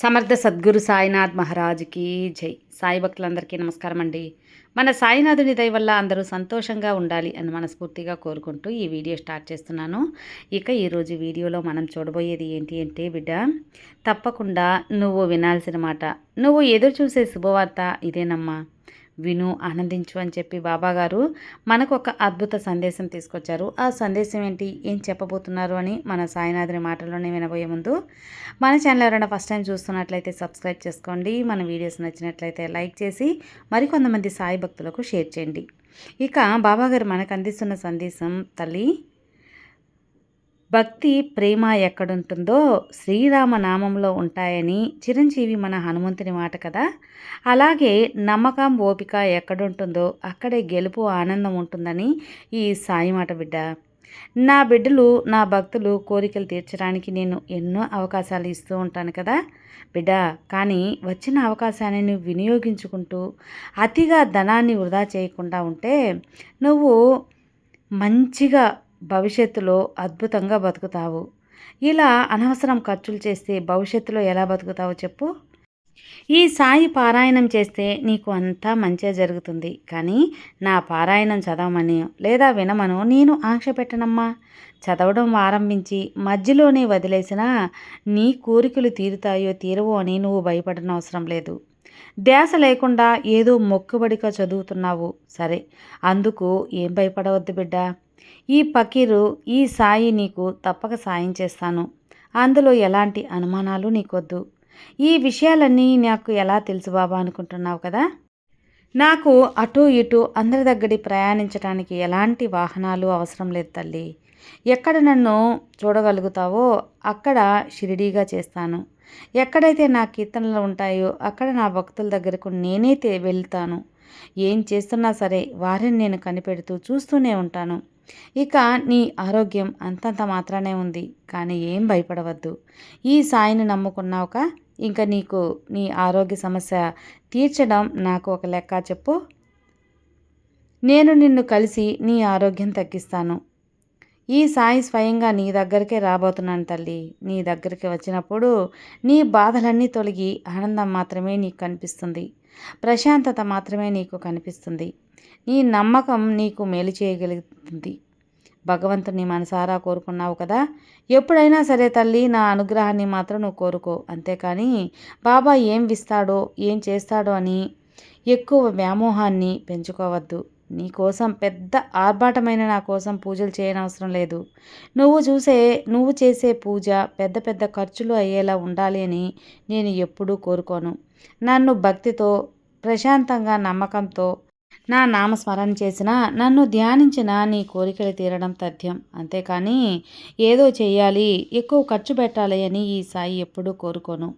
సమర్థ సద్గురు సాయినాథ్ మహారాజ్కి జై. సాయి భక్తులందరికీ నమస్కారం అండి మన సాయినాథుని దయ వల్ల అందరూ సంతోషంగా ఉండాలి అని మనస్ఫూర్తిగా కోరుకుంటూ ఈ వీడియో స్టార్ట్ చేస్తున్నాను. ఇక ఈరోజు వీడియోలో మనం చూడబోయేది ఏంటి అంటే బిడ్డ తప్పకుండా నువ్వు వినాల్సిన మాట. నువ్వు ఎదురు చూసే శుభవార్త ఇదేనమ్మా. విను ఆనందించు అని చెప్పి బాబాగారు మనకు ఒక అద్భుత సందేశం తీసుకొచ్చారు. ఆ సందేశం ఏంటి? ఏం చెప్పబోతున్నారు అని మన సాయినాథుని మాటల్లోనే వినబోయే ముందు మన ఛానల్ ఎవరైనా ఫస్ట్ టైం చూస్తున్నట్లయితే సబ్స్క్రైబ్ చేసుకోండి. మన వీడియోస్ నచ్చినట్లయితే లైక్ చేసి మరికొంతమంది సాయి భక్తులకు షేర్ చేయండి. ఇక బాబాగారు మనకు అందిస్తున్న సందేశం తల్లి భక్తి ప్రేమ ఎక్కడుంటుందో శ్రీరామ నామంలో ఉంటాయని చిరంజీవి మన హనుమంతుని మాట కదా? అలాగే నమ్మకం ఓపిక ఎక్కడుంటుందో అక్కడే గెలుపు ఆనందం ఉంటుందని ఈ సాయి మాట బిడ్డ. నా బిడ్డలు నా భక్తులు కోరికలు తీర్చడానికి నేను ఎన్నో అవకాశాలు ఇస్తూ ఉంటాను కదా? బిడ్డ కానీ వచ్చిన అవకాశాన్ని నువ్వు వినియోగించుకుంటూ అతిగా ధనాన్ని వృధా చేయకుండా ఉంటే నువ్వు మంచిగా భవిష్యత్తులో అద్భుతంగా బతుకుతావు. ఇలా అనవసరం ఖర్చులు చేస్తే భవిష్యత్తులో ఎలా బతుకుతావో చెప్పు. ఈ సాయి పారాయణం చేస్తే నీకు అంతా మంచిగా జరుగుతుంది. కానీ నా పారాయణం చదవమని లేదా వినమను నేను ఆంక్ష పెట్టనమ్మా. చదవడం ఆరంభించి మధ్యలోనే వదిలేసినా నీ కోరికలు తీరుతాయో తీరవో అని నువ్వు భయపడనవసరం లేదు. ధ్యాస లేకుండా ఏదో మొక్కుబడిగా చదువుతున్నావు. సరే అందుకు ఏం భయపడవద్దు బిడ్డ. ఈ పకీరు ఈ సాయి నీకు తప్పక సాయం చేస్తాను. అందులో ఎలాంటి అనుమానాలు నీకొద్దు. ఈ విషయాలన్నీ నాకు ఎలా తెలుసు బాబా అనుకుంటున్నావు కదా? నాకు అటు ఇటు అందరి దగ్గరికి ప్రయాణించడానికి ఎలాంటి వాహనాలు అవసరం లేదు తల్లి. ఎక్కడ నన్ను చూడగలుగుతావో అక్కడ షిరిడీగా చేస్తాను. ఎక్కడైతే నా కీర్తనలు ఉంటాయో అక్కడ నా భక్తుల దగ్గరకు నేనే వెళ్తాను. ఏం చేస్తున్నా సరే వారిని నేను కనిపెడుతూ చూస్తూనే ఉంటాను. ఇక నీ ఆరోగ్యం అంతంత మాత్రానే ఉంది కానీ ఏం భయపడవద్దు. ఈ సాయిని నమ్ముకున్నావుక? ఇంకా నీకు నీ ఆరోగ్య సమస్య తీర్చడం నాకు ఒక లెక్క చెప్పు. నేను నిన్ను కలిసి నీ ఆరోగ్యం తగ్గిస్తాను. ఈ సాయి స్వయంగా నీ దగ్గరికే రాబోతున్నాను తల్లి. నీ దగ్గరికి వచ్చినప్పుడు నీ బాధలన్నీ తొలగి ఆనందం మాత్రమే నీకు కనిపిస్తుంది. ప్రశాంతత మాత్రమే నీకు కనిపిస్తుంది. నీ నమ్మకం నీకు మేలు చేయగలుగుతుంది. భగవంతుని మనసారా కోరుకున్నావు కదా? ఎప్పుడైనా సరే తల్లి నా అనుగ్రహాన్ని మాత్రం నువ్వు కోరుకో. అంతేకాని బాబా ఏం విస్తాడో ఏం చేస్తాడో అని ఎక్కువ వ్యామోహాన్ని పెంచుకోవద్దు. నీకోసం పెద్ద ఆర్భాటమైన నా కోసం పూజలు చేయనవసరం లేదు. నువ్వు చూసే నువ్వు చేసే పూజ పెద్ద పెద్ద ఖర్చులు అయ్యేలా ఉండాలి అని నేను ఎప్పుడూ కోరుకోను. నన్ను భక్తితో ప్రశాంతంగా నమ్మకంతో నా నామస్మరణ చేసిన నన్ను ధ్యానించిన నీ కోరికలు తీరడం తథ్యం. అంతేకాని ఏదో చేయాలి ఎక్కువ ఖర్చు పెట్టాలి అని ఈ సాయి ఎప్పుడూ కోరుకోను.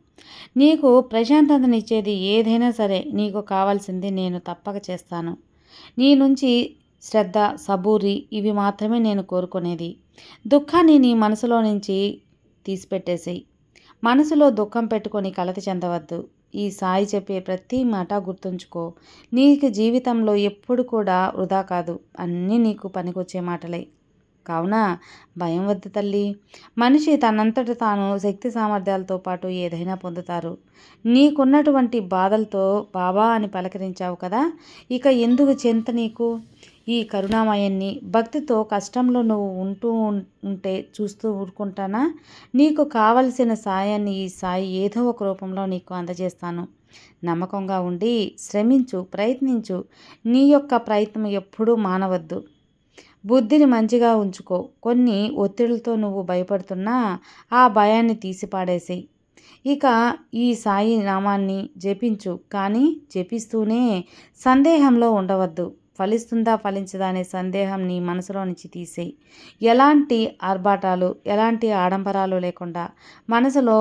నీకు ప్రశాంతతనిచ్చేది ఏదైనా సరే నీకు కావాల్సింది నేను తప్పక చేస్తాను. నీ నుంచి శ్రద్ధ సబూరి ఇవి మాత్రమే నేను కోరుకునేది. దుఃఖాన్ని నీ మనసులో నుంచి తీసిపెట్టేసేయి. మనసులో దుఃఖం పెట్టుకొని కలత చెందవద్దు. ఈ సాయి చెప్పే ప్రతి మాట గుర్తుంచుకో. నీకు జీవితంలో ఎప్పుడు కూడా వృధా కాదు. అన్నీ నీకు పనికొచ్చే మాటలే. కావున భయం వద్దు తల్లి. మనిషి తనంతట తాను శక్తి సామర్థ్యాలతో పాటు ఏదైనా పొందుతారు. నీకున్నటువంటి బాధలతో బాబా అని పలకరించావు కదా ఇక ఎందుకు చింత నీకు? ఈ కరుణామయాన్ని భక్తితో కష్టంలో నువ్వు ఉంటూ ఉంటే చూస్తూ ఊరుకుంటానా? నీకు కావలసిన సాయాన్ని ఈ సాయి ఏదో ఒక రూపంలో నీకు అందజేస్తాను. నమ్మకంగా ఉండి శ్రమించు ప్రయత్నించు. నీ యొక్క ప్రయత్నం ఎప్పుడూ మానవద్దు. బుద్ధిని మంచిగా ఉంచుకో. కొన్ని ఒత్తిడితో నువ్వు భయపడుతున్నా ఆ భయాన్ని తీసిపాడేసేయి ఇక ఈ సాయి నామాన్ని జపించు. కానీ జపిస్తూనే సందేహంలో ఉండవద్దు. ఫలిస్తుందా ఫలించదా అనే సందేహం నీ మనసులో నుంచి తీసేయి. ఎలాంటి ఆర్భాటాలు ఎలాంటి ఆడంబరాలు లేకుండా మనసులో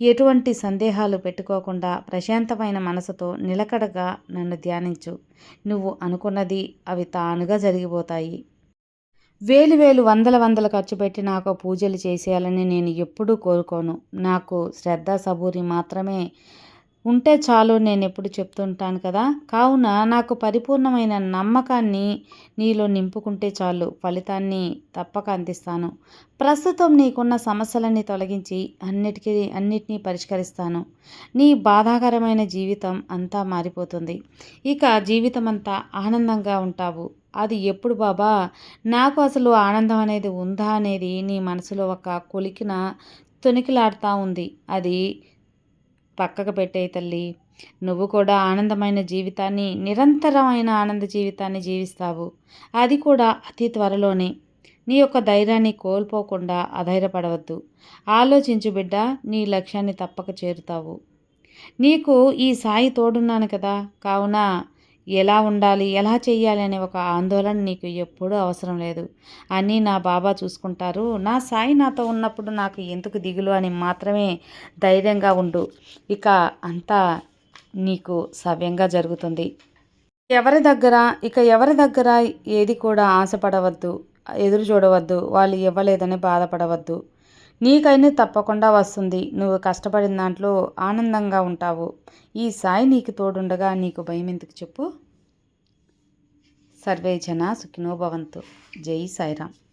ఎటువంటి సందేహాలు పెట్టుకోకుండా ప్రశాంతమైన మనసుతో నిలకడగా నన్ను ధ్యానించు. నువ్వు అనుకున్నది అవి తానుగా జరిగిపోతాయి. వేలు వేలు వందల వందల ఖర్చు పెట్టి నాకు పూజలు చేసేయాలని నేను ఎప్పుడూ కోరుకోను. నాకు శ్రద్ధ సబూరి మాత్రమే ఉంటే చాలు నేను ఎప్పుడు చెప్తుంటాను కదా. కావున నాకు పరిపూర్ణమైన నమ్మకాన్ని నీలో నింపుకుంటే చాలు ఫలితాన్ని తప్పక అందిస్తాను. ప్రస్తుతం నీకున్న సమస్యలన్నీ తొలగించి అన్నిటికీ అన్నిటినీ పరిష్కరిస్తాను. నీ బాధాకరమైన జీవితం అంతా మారిపోతుంది. ఇక జీవితం అంతా ఆనందంగా ఉంటావు. అది ఎప్పుడు బాబా? నాకు అసలు ఆనందం అనేది ఉందా అనేది నీ మనసులో ఒక కొలికిన తొనికిలాడుతూ ఉంది. అది పక్కకు పెట్టేయి తల్లి. నువ్వు కూడా ఆనందమైన జీవితాన్ని నిరంతరమైన ఆనంద జీవితాన్ని జీవిస్తావు. అది కూడా అతి త్వరలోనే. నీ యొక్క ధైర్యాన్ని కోల్పోకుండా అధైర్యపడవద్దు. ఆలోచించు బిడ్డ నీ లక్ష్యాన్ని తప్పక చేరుతావు. నీకు ఈ సాయి తోడున్నాను కదా. కావున ఎలా ఉండాలి ఎలా చేయాలి అనే ఒక ఆందోళన నీకు ఎప్పుడూ అవసరం లేదు. అన్నీ నా బాబా చూసుకుంటారు. నా సాయి నాతో ఉన్నప్పుడు నాకు ఎందుకు దిగులు అని మాత్రమే ధైర్యంగా ఉండు. ఇక అంతా నీకు సవ్యంగా జరుగుతుంది. ఎవరి దగ్గర ఇక ఎవరి దగ్గర ఏది కూడా ఆశపడవద్దు ఎదురు చూడవద్దు వాళ్ళు ఇవ్వలేదని బాధపడవద్దు. నీకైనా తప్పకుండా వస్తుంది. నువ్వు కష్టపడిన దాంట్లో ఆనందంగా ఉంటావు. ఈ సాయి నీకు తోడుండగా నీకు భయం ఎందుకు చెప్పు? సర్వే జన సుఖినో భవంతు. జై సాయిరామ్.